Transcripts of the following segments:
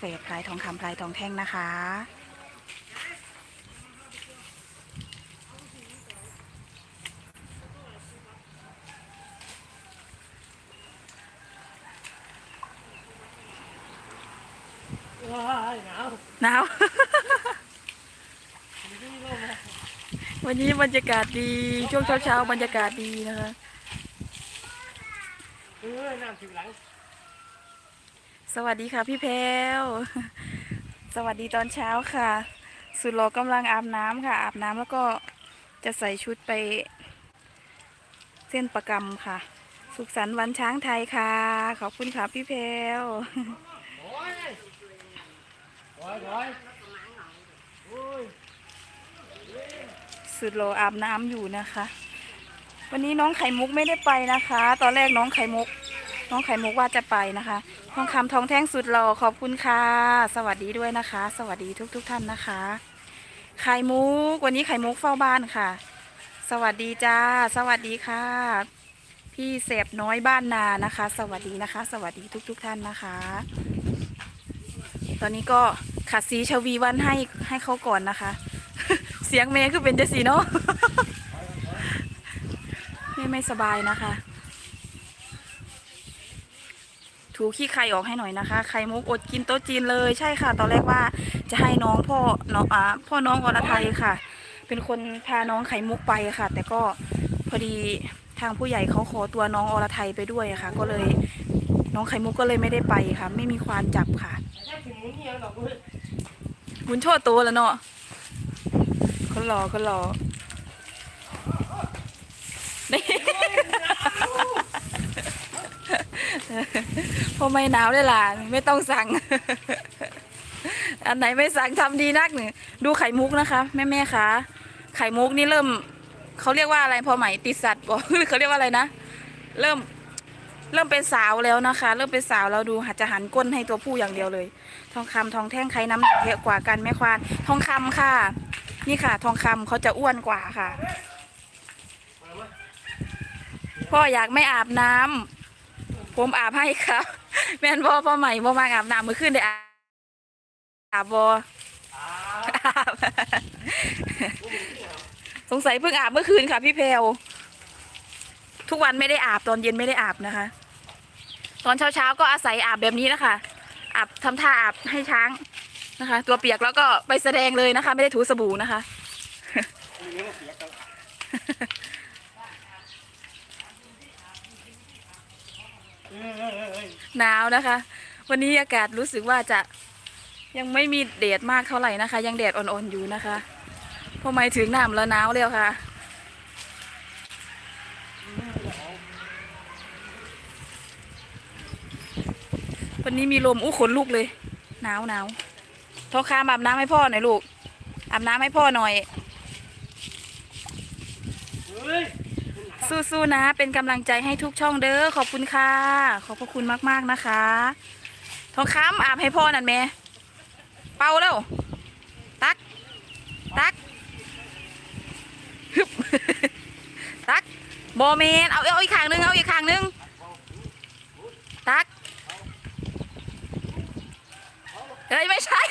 เฟสพลายทองคำพลายทองแท่งนะคะ ว้ายหนาวหนาววันนี้บรรยากาศดี ช่วงเช้าๆบรรยากาศดีนะคะ เออน้ำถึงหลัง สวัสดีค่ะพี่แพลวสวัสดีตอนเช้าค่ะ สุดหล่อกำลังอาบน้ำค่ะ อาบน้ำแล้วก็จะใส่ชุดไป เส้นประกำค่ะ สุขสันต์วันช้างไทยค่ะ ขอบคุณค่ะพี่แพลวสุดโลอาบน้ำอยู่นะคะ วันนี้น้องไข่มุกไม่ได้ไปนะคะ ตอนแรกน้องไข่มุก น้องไข่มุกว่าจะไปนะคะ ทองคำทองแท่งสุดหล่อขอบคุณค่ะ สวัสดีด้วยนะคะ สวัสดีทุกๆทท่านนะคะไข่มุก วันนี้ไข่มุกเฝ้าบ้านค่ะ สวัสดีจ้า สวัสดีค่ะ พี่เสบน้อยบ้านนานะคะ สวัสดีนะคะ สวัสดีทุกๆทท่านนะคะ ตอนนี้ก็ขัดสีชวีวันให้ให้เขาก่อนนะคะ เสียงเมย์คือเป็นจะสีเนาะแม่ไม่สบายนะคะ ถูขี้ไข่ออกให้หน่อยนะคะ ไข่มุกอดกินโต๊ะจีนเลยใช่ค่ะ ตอนแรกว่าจะให้น้องพ่อน้องอ่าพ่อน้องอรไทยค่ะ เป็นคนพาน้องไข่มุกไปค่ะ แต่ก็พอดีทางผู้ใหญ่เขาขอตัวน้องอรไทยไปด้วยค่ะ ก็เลย น้องไข่มุกก็เลยไม่ได้ไปค่ะ ไม่มีควานจับค่ะถึงมุ้งเงี้ยหรอกเว้ยบุญโชดโตแล้วเนาะคนหล่อคนหล่อนี่ พอไม่หนาวได้ล่ะไม่ต้องสั่ง อันไหนไม่สั่งทำดีนักหนึ่งดูไข่มุกนะคะแม่แม่ๆคะไข่มุกนี่เริ่มเขาเรียกว่าอะไรพอไหมติดสัตว์บอกเขาเรียกว่าอะไรนะ เริ่มเริ่มเป็นสาวแล้วนะคะ เริ่มเป็นสาวแล้วดูหัดจะหันก้นให้ตัวผู้อย่างเดียวเลย ทองคำทองแท่งใครน้ำหนักเยอะกว่ากันแม่ควานทองคำค่ะ นี่ค่ะ ทองคำเขาจะอ้วนกว่าค่ะ พ่ออยากไม่อาบน้ำ ผมอาบให้ครับ แม่นพ่อพ่อใหม่พ่อมาอาบน้ำเมื่อคืนได้อาบอาบอาอาบสงสัยเพิ่งอาบเมื่อคืนค่ะ พี่เพลทุกวันไม่ได้อาบตอนเย็นไม่ได้อาบนะคะ ตอนเช้าเช้าๆก็อาศัยอาบแบบนี้นะคะอาบทำท่าอาบให้ช้างนะคะ ตัวเปียกแล้วก็ไปแสดงเลยนะคะ ไม่ได้ถูสบู่นะคะ มีเรื่องเสียกันเออเออเออเออ หนาวนะคะ วันนี้อากาศรู้สึกว่าจะยังไม่มีแดดมากเท่าไหร่นะคะ ยังแดดอ่อนๆอยู่นะคะพอมาถึงน้ำแล้วหนาวแล้วค่ะวันนี้มีลมอู้ขนลุกเลยหนาวหนาวทองคำอาบน้ำให้พ่อหน่อยลูกอาบน้ำให้พ่อหน่อยเฮ้ย สู้ๆนะ เป็นกำลังใจให้ทุกช่องเด้อขอบคุณค่ะ ขอบพระคุณมากๆนะคะ ทองคำอาบให้พ่อนั่นแม่เป่าแล้ว ตัก ตักฮึบตักบอเมนเอาเอาอีกข้างหนึงเอาอีกข้างหนึง ตักเฮ้ยไม่ใช่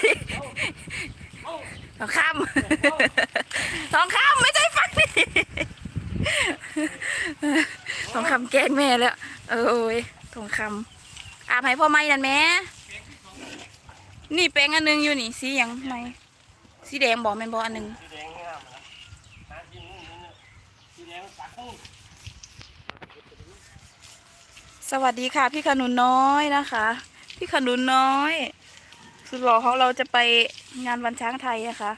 ทองคำทองคำไม่ใช่ฟังนี่ ทองคำแกล้งแม่แล้ว เอ้ยทองคำอาบให้พ่อไม่นั่นแม่นี่แป้งอันหนึงอยู่นี่สียังไม่สีแดงบอกแม่นบอกอันหนึงสีแดงงามนะหากินนู่นนี่นะสีแดงสวัสดีค่ะ พี่ขนุนน้อยนะคะ พี่ขนุนน้อย สุดหล่อของเราจะไปงานวันช้างไทยอะคะ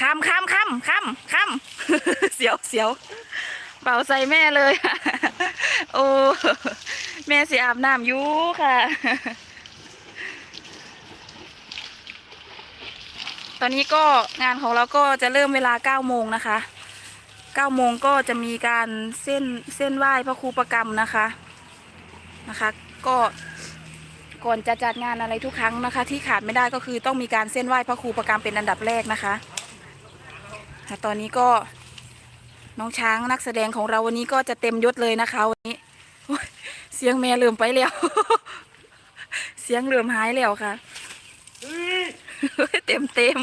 คำคำคำคำคำเสียวเสียวเป่าใส่แม่เลยโอ้แม่เสียอาบน้ำอยู่ค่ะ ตอนนี้ก็งานของเราก็จะเริ่มเวลา9โมงนะคะ9โมงก็จะมีการเส้นเส้นไหว้พระครูประกรรมนะคะนะคะ ก็ก่อนจะจัดงานอะไรทุกครั้งนะคะ ที่ขาดไม่ได้ก็คือต้องมีการเส้นไหว้พระครูประกรรมเป็นอันดับแรกนะคะ ตอนนี้ก็น้องช้างนักแสดงของเราวันนี้ก็จะเต็มยศเลยนะคะ วันนี้โอ๊ยเสียงแม่ลืมไปแล้ว เสียงเริ่มหายแล้วค่ะเฮ้ยเต็มเต็ม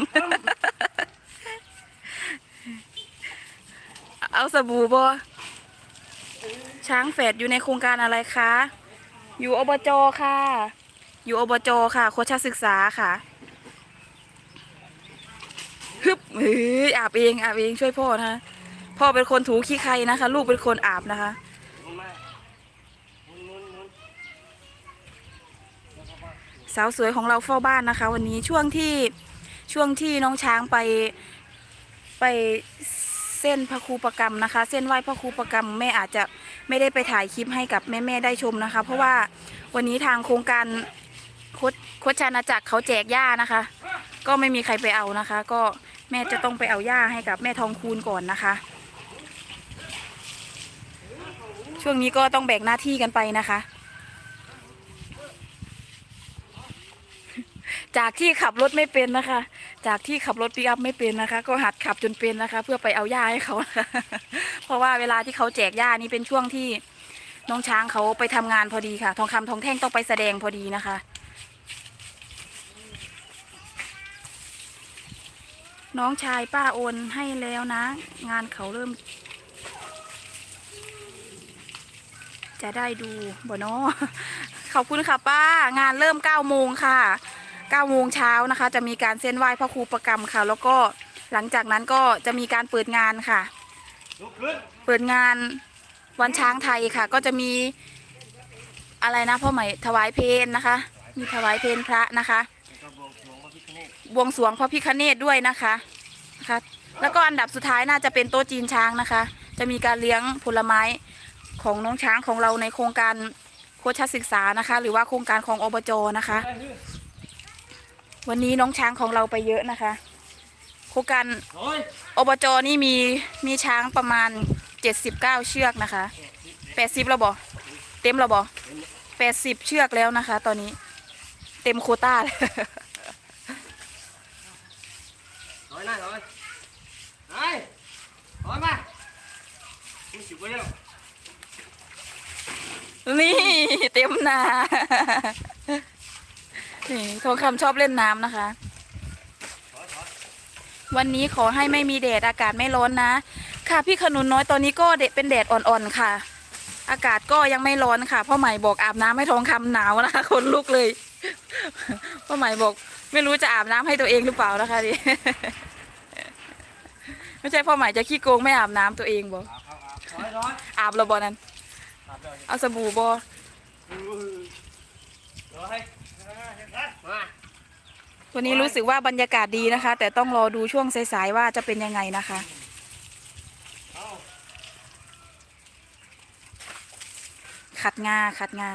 เอาสบู่บอช้างแฝดอยู่ในโครงการอะไรคะ อยู่อบจค่ะ อยู่อบจค่ะโคชศึกษาค่ะฮึบ เฮ้ยอาบเองอาบเองช่วยพ่อนะคะพ่อเป็นคนถูขี้ใครนะคะ ลูกเป็นคนอาบนะคะสาวสวยของเราเฝ้าบ้านนะคะ วันนี้ช่วงที่ช่วงที่น้องช้างไปไปเส้นพระครูประกรรมนะคะ เส้นไหว้พระครูประกรรมแม่อาจจะไม่ได้ไปถ่ายคลิปให้กับแม่ๆได้ชมนะคะ เพราะว่าวันนี้ทางโครงการโคดคดชานาจักรเขาแจกหญ้านะคะ ก็ไม่มีใครไปเอานะคะ ก็ แม่จะต้องไปเอาหญ้าให้กับแม่ทองคูณก่อนนะคะ ช่วงนี้ก็ต้องแบ่งหน้าที่กันไปนะคะ จากที่ขับรถไม่เป็นนะคะ จากที่ขับรถปิกอัพไม่เป็นนะคะ ก็หัดขับจนเป็นนะคะ เพื่อไปเอาหญ้าให้เขาะะเพราะว่าเวลาที่เขาแจกหญ้านี่เป็นช่วงที่น้องช้างเขาไปทำงานพอดีค่ะ ทองคำทองแท่งต้องไปแสดงพอดีนะคะ น้องชายป้าโอนให้แล้วนะ งานเขาเริ่ม จะได้ดูบ่เนาะขอบคุณค่ะป้า งานเริ่ม9โมงค่ะ9โมงเช้านะคะ จะมีการเส้นไหว้พระครูประกรรมค่ะ แล้วก็หลังจากนั้นก็จะมีการเปิดงานค่ะลุกขึ้นเปิดงานวันช้างไทยค่ะ ก็จะมีอะไรนะพ่อใหม่ถวายเพลนนะคะ มีถวายเพลนพระนะคะ บวงสรวงพระพิคเนตด้วยนะคะนะคะแล้วก็อันดับสุดท้ายน่าจะเป็นโต๊ะจีนช้างนะคะ จะมีการเลี้ยงผลไม้ของน้องช้างของเราในโครงการโคชศึกษานะคะ หรือว่าโครงการของอบจนะคะ วันนี้น้องช้างของเราไปเยอะนะคะ โครงการอบจนี่มีมีช้างประมาณ 79 เชือกนะคะ 80แล้วบอเต็มแล้วบอ80 เชือกแล้วนะคะ ตอนนี้เต็มโคต้าเลย ถอย หน้าถอยไอ้ถอยมามึงจุกไปแล้วนี่เต็มนา นี่ทองคำชอบเล่นน้ำนะคะ วันนี้ขอให้ไม่มีแดดอากาศไม่ร้อนนะ ค่ะพี่ขนุนน้อยตอนนี้ก็เดเป็นแดดอ่อนๆค่ะ อากาศก็ยังไม่ร้อนค่ะพ่อใหม่บอกอาบน้ำให้ทองคำหนาวนะคะคนลุกเลยพ่อใหม่บอก ไม่รู้จะอาบน้ำให้ตัวเองหรือเปล่านะคะดิ ไม่ใช่พ่อใหม่จะขี้โกงไม่อาบน้ำตัวเองบอกอาบอาบอาบถอยถอยอาบแล้วบอนั้นอาบเลยเอาสบู่บอถอยมาวันนี้รู้สึกว่าบรรยากาศดีนะคะ แต่ต้องรอดูช่วงสายๆว่าจะเป็นยังไงนะคะ เอาขัดงาขัดงา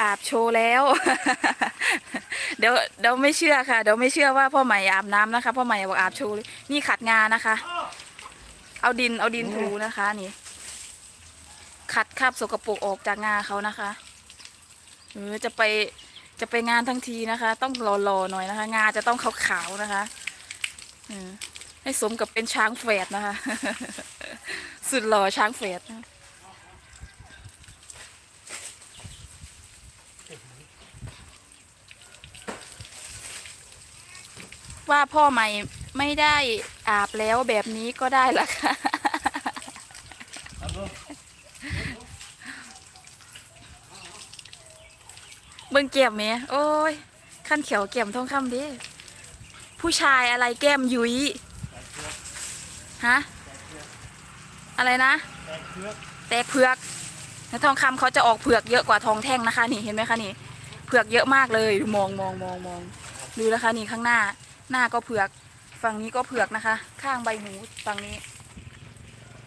อาบโชว์แล้ว เดี๋ยวเดี๋ยวไม่เชื่อค่ะ เดี๋ยวไม่เชื่อว่าพ่อใหม่อาบน้ำนะคะพ่อใหม่บอกอาบโชว์เลยนี่ขัดงานะคะ เอาดินเอาดินถูนะคะนี่ ขัดคราบสกปรกออกจากงาเขานะคะเออจะไปจะไปงานทั้งทีนะคะ ต้องรอๆหน่อยนะคะ งาจะต้องขาวๆนะคะให้สมกับเป็นช้างแฝดนะคะ สุดหล่อช้างแฝดนะ ว่าพ่อใหม่ไม่ได้อาบแล้วแบบนี้ก็ได้ละค่ะเอาดูเบิ่งแก้มไหมโอ้ย ขั้นเขียวแก้มทองคำดิ ผู้ชายอะไรแก้มยุยฮะ อะไรนะแตกเชือกแตกเผือกแล้วทองคำเขาจะออกเผือกเยอะกว่าทองแท่งนะคะ นี่เห็นไหมคะนี่ เผือกเยอะมากเลย มองมองมองมองดูนะคะนี่ข้างหน้า หน้าก็เผือก ฝั่งนี้ก็เผือกนะคะ ข้างใบหูฝั่งนี้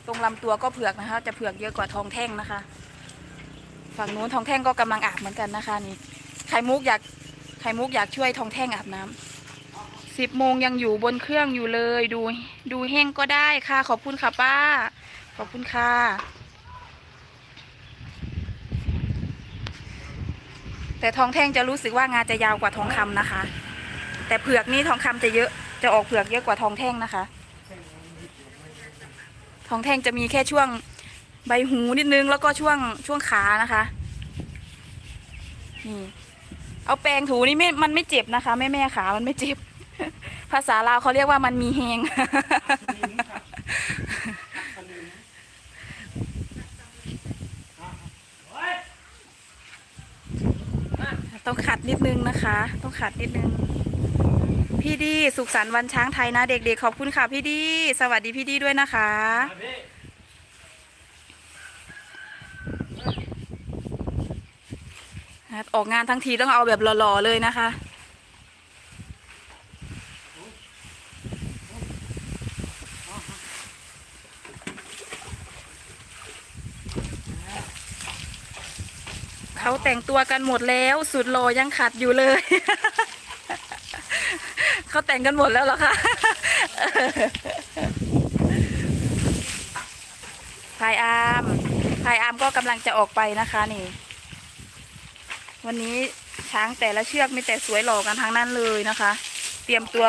ตรงลำตัวก็เผือกนะคะ จะเผือกเยอะกว่าทองแท่งนะคะ ฝั่งนู้นทองแท่งก็กำลังอาบเหมือนกันนะคะนี่ไข่มุกอยากไข่มุกอยากช่วยทองแท่งอาบน้ำสิบโมงยังอยู่บนเครื่องอยู่เลยดูดูแห้งก็ได้ค่ะ ขอบคุณค่ะป้า ขอบคุณค่ะ แต่ทองแท่งจะรู้สึกว่างาจะยาวกว่าทองคำนะคะ แต่เผือกนี่ทองคำจะเยอะ จะออกเผือกเยอะกว่าทองแท่งนะคะ ทองแท่งจะมีแค่ช่วงใบหูนิดนึงแล้วก็ช่วงช่วงขานะคะนี่เอาแปรงถูนี่ไม่มันไม่เจ็บนะคะแม่แม่ขามันไม่เจ็บ ภาษาลาวเขาเรียกว่ามันมีแหงต้องขัดนิดนึงนะคะ ต้องขัดนิดนึง พี่ดี สุขสันต์วันช้างไทยนะ เด็กๆ ขอบคุณค่ะพี่ดี สวัสดีพี่ดีด้วยนะคะ ออกงานทั้งทีต้องเอาแบบหล่อๆเลยนะคะ เขาแต่งตัวกันหมดแล้ว สุดหล่อยังขัดอยู่เลย เขาแต่งกันหมดแล้วเหรอคะพายอามพายอามก็กำลังจะออกไปนะคะนี่ วันนี้ช้างแต่ละเชือกมีแต่สวยหล่อกันทั้งนั้นเลยนะคะ เตรียมตัว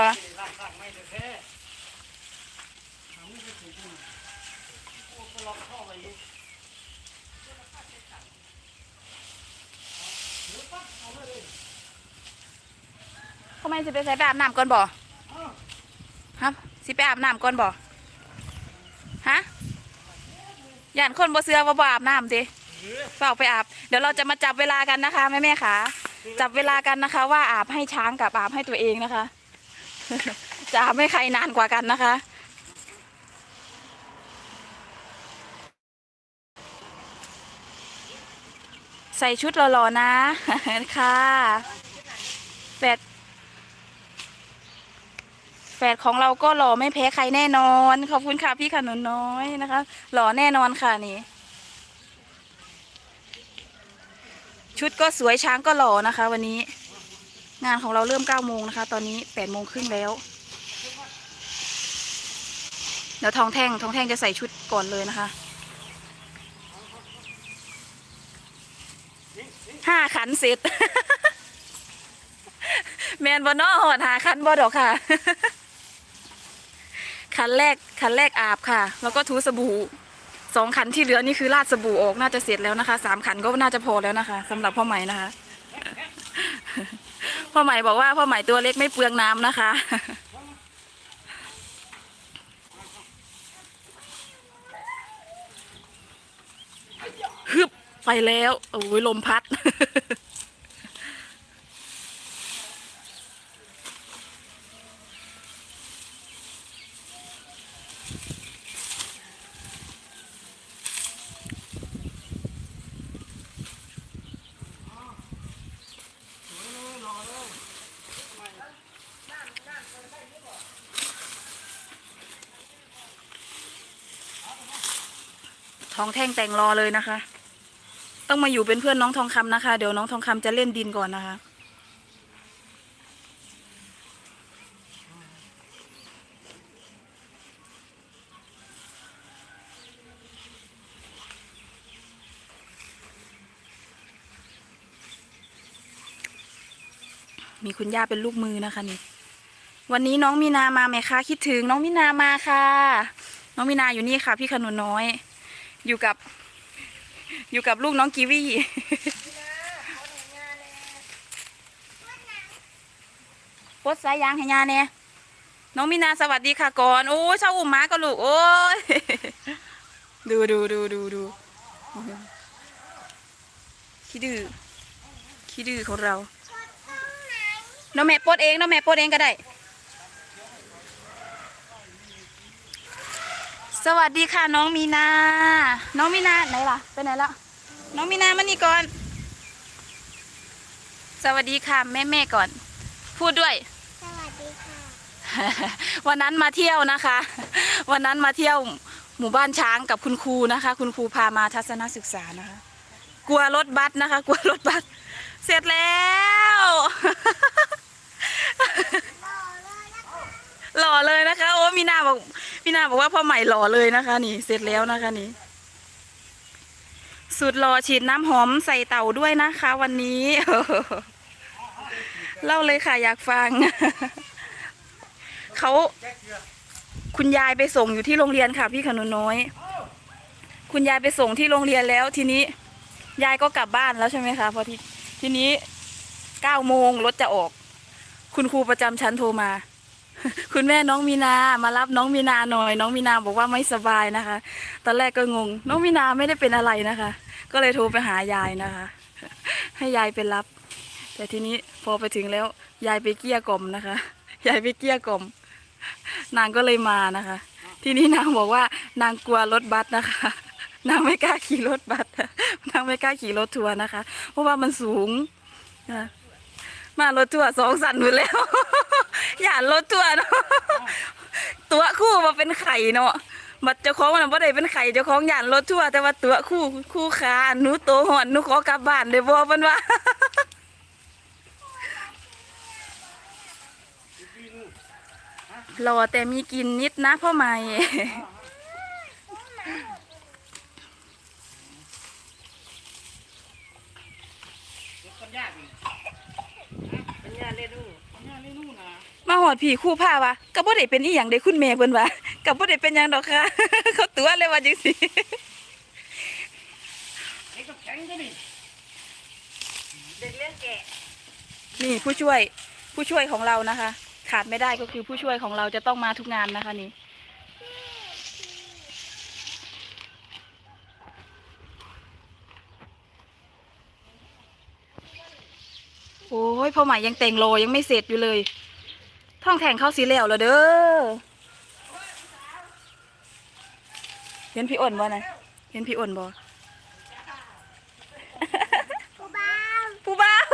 ทำไมสิไปใส่ไปอาบน้ำก่อนบ่ฮะสิไปอาบน้ำก่อนบ่ฮะย่านคนบ่เสือว่าบ่อาบน้ำดิฝากไปอาบ เดี๋ยวเราจะมาจับเวลากันนะคะแม่แม่ขาจับเวลากันนะคะ ว่าอาบให้ช้างกับอาบให้ตัวเองนะคะ จะอาบให้ใครนานกว่ากันนะคะใส่ชุดหล่อๆนะ ค่ะแฟด แฟดของเราก็หล่อไม่แพ้ใครแน่นอน ขอบคุณค่ะพี่ขนุนน้อยนะคะ หล่อแน่นอนค่ะนี่ ชุดก็สวยช้างก็หล่อนะคะ วันนี้ งานของเราเริ่ม9โมงนะคะ ตอนนี้8โมงครึ่งแล้วเดี๋ยวทองแท่งทองแท่งจะใส่ชุดก่อนเลยนะคะห้าขันเสร็จแมนบอนอหอดหาขันบอดอกค่ะ ขันแรกขันแรกอาบค่ะ แล้วก็ถูสบู่สองขันที่เหลือนี่คือราดสบู่ออกน่าจะเสร็จแล้วนะคะสามขันก็น่าจะพอแล้วนะคะสำหรับพ่อใหม่นะคะพ่อใหม่บอกว่าพ่อใหม่ตัวเล็กไม่เปลืองน้ำนะคะ ฮึบไปแล้วโอ้ยลมพัด ทองแท่งแต่งรอเลยนะคะ ต้องมาอยู่เป็นเพื่อนน้องทองคำนะคะ เดี๋ยวน้องทองคำจะเล่นดินก่อนนะคะ มีคุณย่าเป็นลูกมือนะคะนี่ วันนี้น้องมีนามาไหมคะ คิดถึงน้องมีนามาค่ะ น้องมีนาอยู่นี่ค่ะ พี่ขนุนน้อย อยู่กับ อยู่กับลูกน้องกีวี่ ปดสายยางให้ยาเนี่ยน้องมีนาสวัสดีค่ะก่อน โอ้ยชาวอุ้มม้าก็ลูก โอ้ย ดูดูดูดูดูขี้ดื้อขี้ดื้อของเรา น้องแม่ปดเองน้องแม่ปดเองก็ได้ สวัสดีค่ะน้องมีนา น้องมีนาไหนล่ะไปไหนละน้องมีนามานี่ก่อน สวัสดีค่ะแม่แม่ก่อน พูดด้วย สวัสดีค่ะ วันนั้นมาเที่ยวนะคะ วันนั้นมาเที่ยวหมู่บ้านช้างกับคุณครูนะคะ คุณครูพามาทัศนศึกษานะคะ กลัวรถบัสนะคะ กลัวรถบัสเสร็จแล้ว หล่อเลยนะคะ โอ้มีนาบอกมีนาบอกว่าพ่อใหม่หล่อเลยนะคะ นี่ เสร็จแล้วนะคะนี่สุดหล่อฉีดน้ำหอมใส่เต่าด้วยนะคะ วันนี้เล่าเลยค่ะอยากฟัง เขาคุณยายไปส่งอยู่ที่โรงเรียนค่ะ พี่ขนุนน้อย คุณยายไปส่งที่โรงเรียนแล้วทีนี้ ยายก็กลับบ้านแล้วใช่ไหมคะพอทีทีทีนี้เก้าโมงรถจะออก คุณครูประจำชั้นโทรมา คุณแม่น้องมีนามารับน้องมีนาหน่อย น้องมีนาบอกว่าไม่สบายนะคะ ตอนแรกก็งง น้องมีนาไม่ได้เป็นอะไรนะคะ ก็เลยโทรไปหายายนะคะ ให้ยายไปรับ แต่ทีนี้พอไปถึงแล้วยายไปเกลี้ยกล่อมนะคะยายไปเกลี้ยกล่อม นางก็เลยมานะคะ ทีนี้นางบอกว่านางกลัวรถบัสนะคะนางไม่กล้าขี่รถบัสนางไม่กล้าขี่รถทัวร์นะคะ เพราะว่ามันสูงมารถทัวร์สองสันหมดแล้ว อย่ารถทัวร์เนาะตัวคู่มาเป็นไข่เนาะบัดเจ้าของมันบ่ได้เป็นไข่เจ้าของหยานรถทัวร์แต่ว่าตัวคู่คู่ขาหนูโตหอนหนูขอกลับบ้านได้บ่เพิ่นว่ารอแต่มีกินนิดนะพ่อใหม่ คนยากนี่เป็นยาเล่นนู่นยาเล่นนู่นนะ มาหอดผีคู่ผ้าวะก็บ่ได้เป็นอีหยังเด้คุณแม่เพิ่นว่าก็บ่ได้เป็นหยังดอกค่ะ เขาตัวเลยว่าจังซี่เด็กกับแข็งก็นี่เด็กเลี้ยงแกะนี่ผู้ช่วยผู้ช่วยของเรานะคะ ขาดไม่ได้ก็คือผู้ช่วยของเราจะต้องมาทุกงานนะคะนี่โอ้ยพ่อใหม่ยังแต่งโลยังไม่เสร็จอยู่เลย ท่องแข่งเข้าสีแล้วเหรอเด้อเห็นพี่อ่อนบ่นะเห็นพี่อ่อนบ่ผู้บ้าผู้บ่าว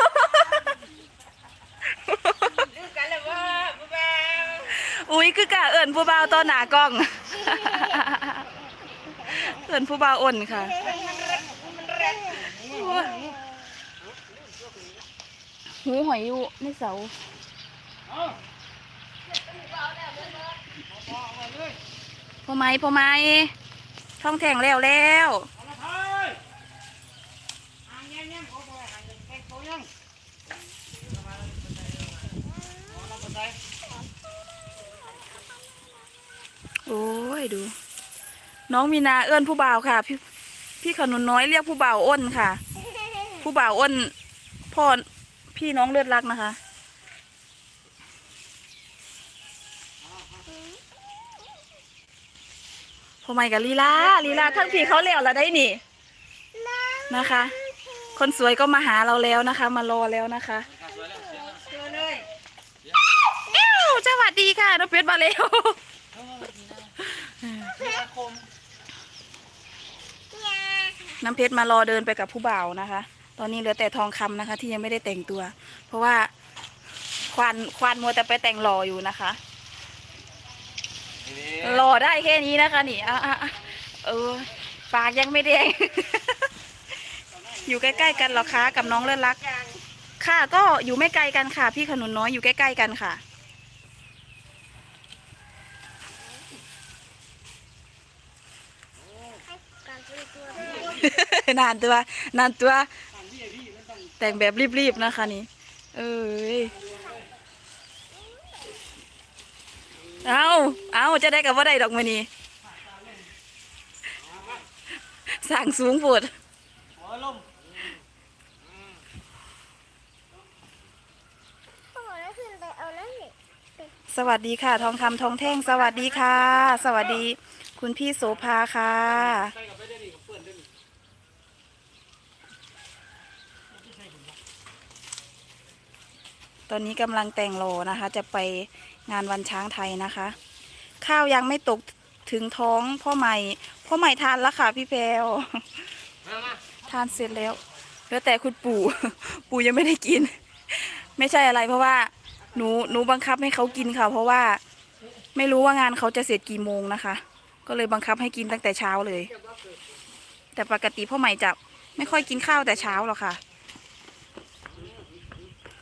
ดูกันเลยว่าผู้บ้าอุ้ยคือกะเอิญผู้บ่าวตอนหนากล้อง เอิญผู้บ่าวอ่อนค่ะหูหอยอยู่ในเสา เอา พอไหมพอไหมท้องแทงแล้วแล้วโอ้ยดู น้องมีนาเอิญผู้บ่าวค่ะ พี่พี่ขนุนน้อยเรียกผู้บ่าวอ้นค่ะ ผู้บ่าวอ้นพ่อพี่น้องเลือดรักนะคะ พอไม่กับลีลาลีลาทั้งพี่เขาเลี้ยวแล้วได้นี่นะคะ คนสวยก็มาหาเราแล้วนะคะ มารอแล้วนะคะเจอเลยเอ้วสวัสดีค่ะน้องเป็ดมาแล้วน้ำเพชรมารอเดินไปกับผู้บ่าวนะคะ ตอนนี้เหลือแต่ทองคำนะคะ ที่ยังไม่ได้แต่งตัว เพราะว่าควานควานมัวแต่ไปแต่งหล่ออยู่นะคะ หล่อได้แค่นี้นะคะนี่อะอะอะเออปากยังไม่แดง อยู่ใกล้ๆกันเหรอคะกับน้องเลิศรักอย่างค่ะก็อยู่ไม่ไกลกันค่ะ พี่ขนุนน้อยอยู่ใกล้ๆกันค่ะการเป็นตัวนานตัวนานตัว แต่งแบบรีบๆนะคะนี่ เอ้ย เอาเอาจะได้กับว่าได้ดอกมือนี้สั่งสูงปวดสวัสดีค่ะ ทองคำทองแท่ง สวัสดีค่ะ สวัสดี คุณพี่โสภาค่ะตอนนี้กำลังแต่งโลนะคะ จะไป งานวันช้างไทยนะคะ ข้าวยังไม่ตกถึงท้องพ่อใหม่ พ่อใหม่ทานแล้วค่ะพี่แพรวมามาทานเสร็จแล้วเหลือแต่คุณปู่ ปู่ยังไม่ได้กิน ไม่ใช่อะไรเพราะว่าหนูหนูบังคับให้เขากินค่ะ เพราะว่าไม่รู้ว่างานเขาจะเสร็จกี่โมงนะคะ ก็เลยบังคับให้กินตั้งแต่เช้าเลย แต่ปกติพ่อใหม่จะไม่ค่อยกินข้าวแต่เช้าหรอกค่ะ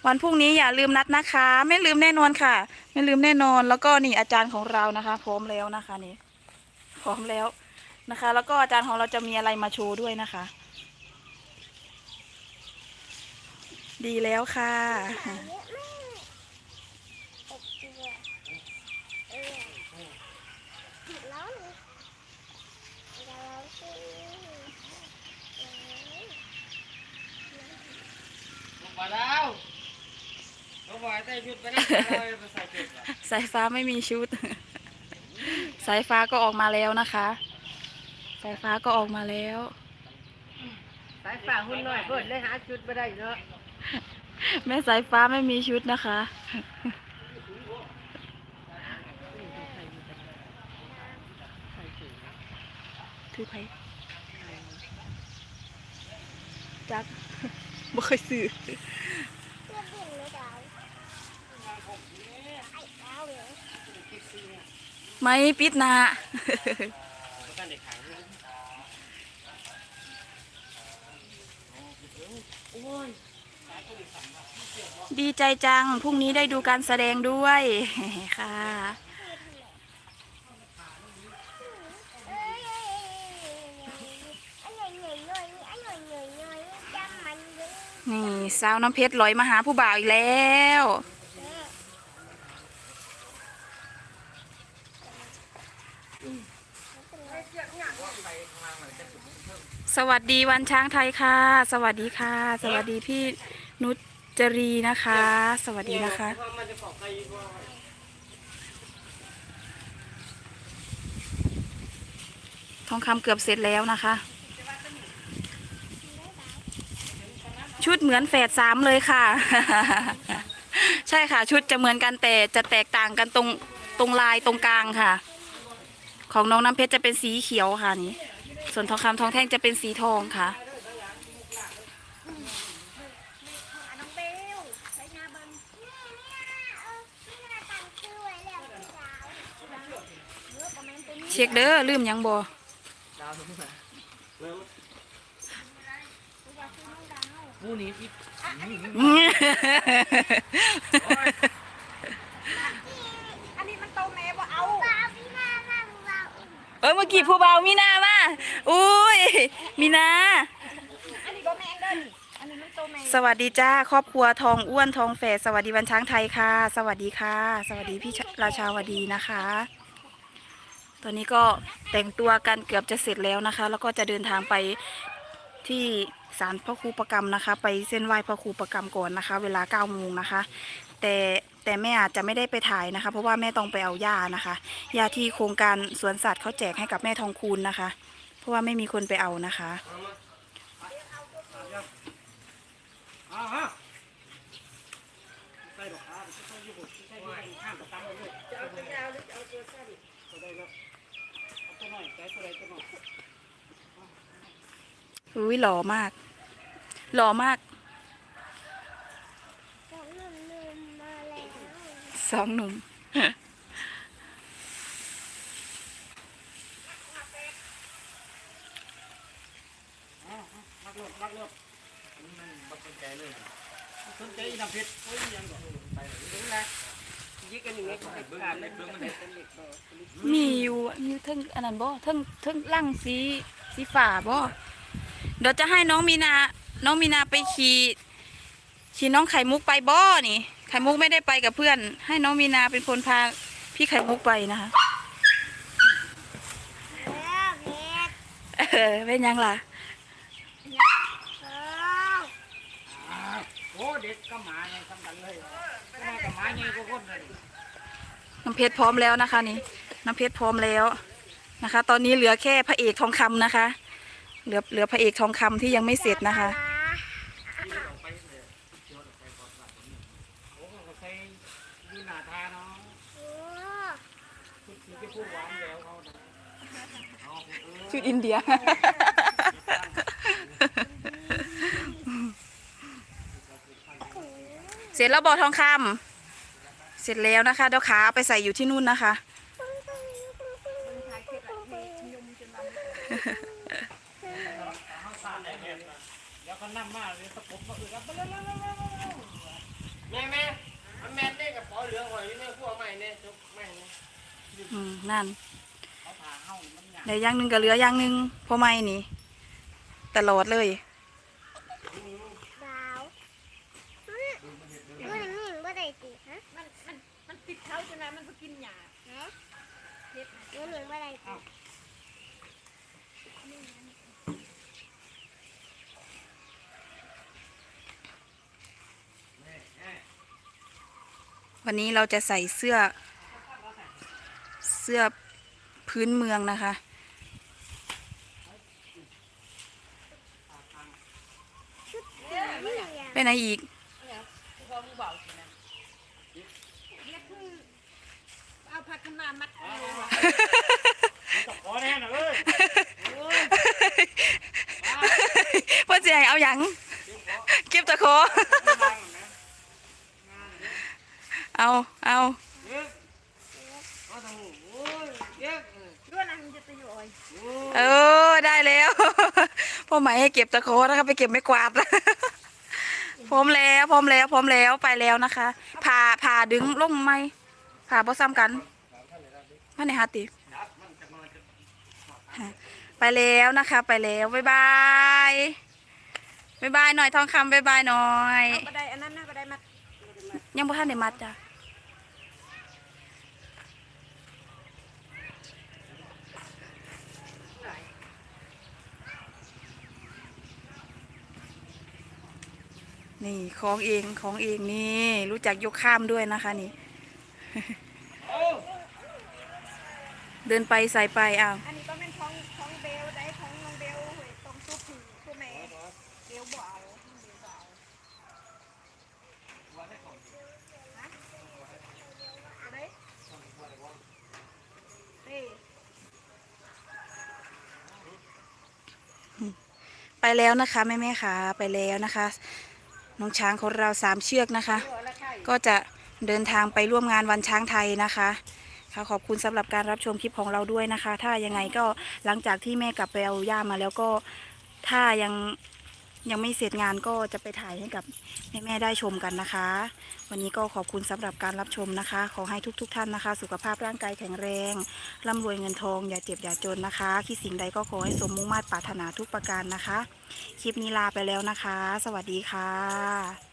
วันพรุ่งนี้อย่าลืมนัดนะคะ ไม่ลืมแน่นอนค่ะ ไม่ลืมแน่นอน แล้วก็นี่อาจารย์ของเรานะคะ พร้อมแล้วนะคะนี่พร้อมแล้วนะคะ แล้วก็อาจารย์ของเราจะมีอะไรมาโชว์ด้วยนะคะ ดีแล้วค่ะเออแล้วนี่แล้วสิปลาดาวเขาบอกให้ใส่ชุดไปนะเราไปใส่ชุดอะสายฟ้าไม่มีชุด สายฟ้าก็ออกมาแล้วนะคะ สายฟ้าก็ออกมาแล้ว สายฝ่าหุ่นน้อยเพิ่นเลยหาชุดบ่ได้เนาะแม่สายฟ้าไม่มีชุดนะคะคือไผจักบ่เคยซื้อ เพื่อนดิ่งเลยดาวไอ้ดาวเลย ไม่ปิดนาดีใจจัง พรุ่งนี้ได้ดูการแสดงด้วยค่ะ นี่สาวน้ำเพชรลอยมาหาผู้บ่าวอีกแล้ว สวัสดีวันช้างไทยค่ะ สวัสดีค่ะ สวัสดีพี่นุชจรีนะคะ สวัสดีนะคะ ทองคำเกือบเสร็จแล้วนะคะ ชุดเหมือนแฝดสามเลยค่ะ ใช่ค่ะ ชุดจะเหมือนกันแต่จะแตกต่างกันตรงตรงลายตรงกลางค่ะ ของน้องน้ำเพชรจะเป็นสีเขียวค่ะนี่ ส่วนทองคำทองแท่งจะเป็นสีทองค่ะน้องเบลใช้งาบันนี่เนี่ยเออพี่นาตันซื้อไว้แล้วพี่ดาวเนื้อประมาณตัวนี้เช็คเด้อลืมหยังบ่ผู้นี้อีก อันนี้มันโตแม่บ่เอาเบาพี่นาบ้างเบา เออเมื่อกี้ผู้เบามีนามาอุ้ยมีนา อันนี้บ่แม่เด้อนี่อันนี้มันโตแม่สวัสดีจ้าครอบครัวทองอ้วนทองแฝดสวัสดีวันช้างไทยค่ะ สวัสดีค่ะ สวัสดีพี่ราชาวดีนะคะ ตอนนี้ก็แต่งตัวกันเกือบจะเสร็จแล้วนะคะ แล้วก็จะเดินทางไปที่ศาลพระครูประกรรมนะคะ ไปเส้นไหว้พระครูประกรรมก่อนนะคะ เวลา9โมงนะคะ แต่ แต่แม่อาจจะไม่ได้ไปถ่ายนะคะ เพราะว่าแม่ต้องไปเอายานะคะยาที่โครงการสวนสัตว์เขาแจกให้กับแม่ทองคูณนะคะ เพราะว่าไม่มีคนไปเอานะคะวฮะใส่ดอกขาใส่ยี่ห้อใส่ยี่ห้อข้างกระตังเลยจะเอาตัวยาวหรือจะเอาตัวสั้นก็ได้แล้อาตัวหน่อยใส่ตัวใดตัวหน่อยอุ้ยหล่อมาก หล่อมาก สองหนุ่มหนุ่มมาแล้ว สองหนุ่มรักเลิศรักเลิศมันบัสนใจเลยสนใจอีน้ำเพชรโอ้ยยังก่อนไปถึงแล้วยิกกันอย่างนี้ก็ให้ขาดเลยเบิ่งมันได้เป็นเหล็กบ่มีอยู่มีเทิงอันนั้นบ่เทิงเทิงล่างสีสีฝ่าบ่เดี๋ยวจะให้น้องมีนา น้องมีนาไปขี่ขี่น้องไข่มุกไปบ่นี่ ไข่มุกไม่ได้ไปกับเพื่อน ให้น้องมีนาเป็นคนพาพี่ไข่มุกไปนะคะแล้วเออเป็นยังล่ะโอ้เด็กก็มาไงทำกันเลยมากับหมาไงก็คนเลยน้ำเพชรพร้อมแล้วนะคะนี่ น้ำเพชรพร้อมแล้วนะคะ ตอนนี้เหลือแค่พระเอกทองคำนะคะ เหลือเหลือพระเอกทองคำที่ยังไม่เสร็จนะคะ โอ้ก็ใส่ยูนาทาเนาะ โอ้ คุณสีจะพูดหวานแล้วเขา ชุดอินเดีย เสร็จแล้วบอทองคำเสร็จแล้วนะคะ เดี๋ยวขาไปใส่อยู่ที่นู่นนะคะแล้วก็นั่แม่แม่มันแม่เด้กับปอเหลืองหอยนี่พวกใหม่เนี่ยจุกใหม่เนี่ย อืมนั่นเขาผ่าเฮ้ามันหยาบเดี๋ยวอย่างหนึ่งก็เหลืออย่างหนึ่งพอไม่นี่ตลอดเลยดาวมันมันนิ่งบ่ได้ติฮะมันมันมันติดเขาจนนะมันไปกินหญ้าฮะมันนิ่งบ่ได้ติวันนี้เราจะใส่เสื้อเสื้อพื้นเมืองนะคะ ไปไหนอีกเอาผักขนามัดขอแน่นะเอ้ยพ่อนสิให้เอาหยังเก็บตะขอเอาเอา เออได้แล้ว พ่อหมายให้เก็บตะขอนะคะไปเก็บไม่กวาดพร้อมแล้วพร้อมแล้วพร้อมแล้วไปแล้วนะคะผ่าผ่าดึงลงไหมผ่าบ่ซ้ำกันมาในฮาติไปแล้วนะคะ ไปแล้วบ๊ายบายบ๊ายบายหน่อยทองคำบ๊ายบายหน่อยยังบ่ทันได้มัดจ้ะ นี่ของเองของเองนี่ รู้จักยกข้ามด้วยนะคะนี่ เดินไปใส่ไปอ้าวอันนี้ก็เป็นท้องท้องเบลได้ท้องน้องเบลเว้ยตรงซุปผีตัวแม่เบลบ่เอาเบลบ่เอาฮะตัวไหนเฮ้ยไปแล้วนะคะแม่แม่ค่ะไปแล้วนะคะ น้องช้างของเราสามเชือกนะคะ ก็จะเดินทางไปร่วมงานวันช้างไทยนะคะค่ะขอบคุณสำหรับการรับชมคลิปของเราด้วยนะคะ ถ้ายังไงก็หลังจากที่แม่กลับไปเอาย่ามาแล้วก็ถ้ายัง ยังไม่เสร็จงานก็จะไปถ่ายให้กับแม่ๆได้ชมกันนะคะ วันนี้ก็ขอบคุณสำหรับการรับชมนะคะ ขอให้ทุกๆทท่านนะคะ สุขภาพร่างกายแข็งแรงร่ำรวยเงินทองอย่าเจ็บอย่าจนนะคะ คิดสิ่งใดก็ขอให้สมมุ่งมา่ปรารถนาทุกประการนะคะ คลิปนี้ลาไปแล้วนะคะ สวัสดีค่ะ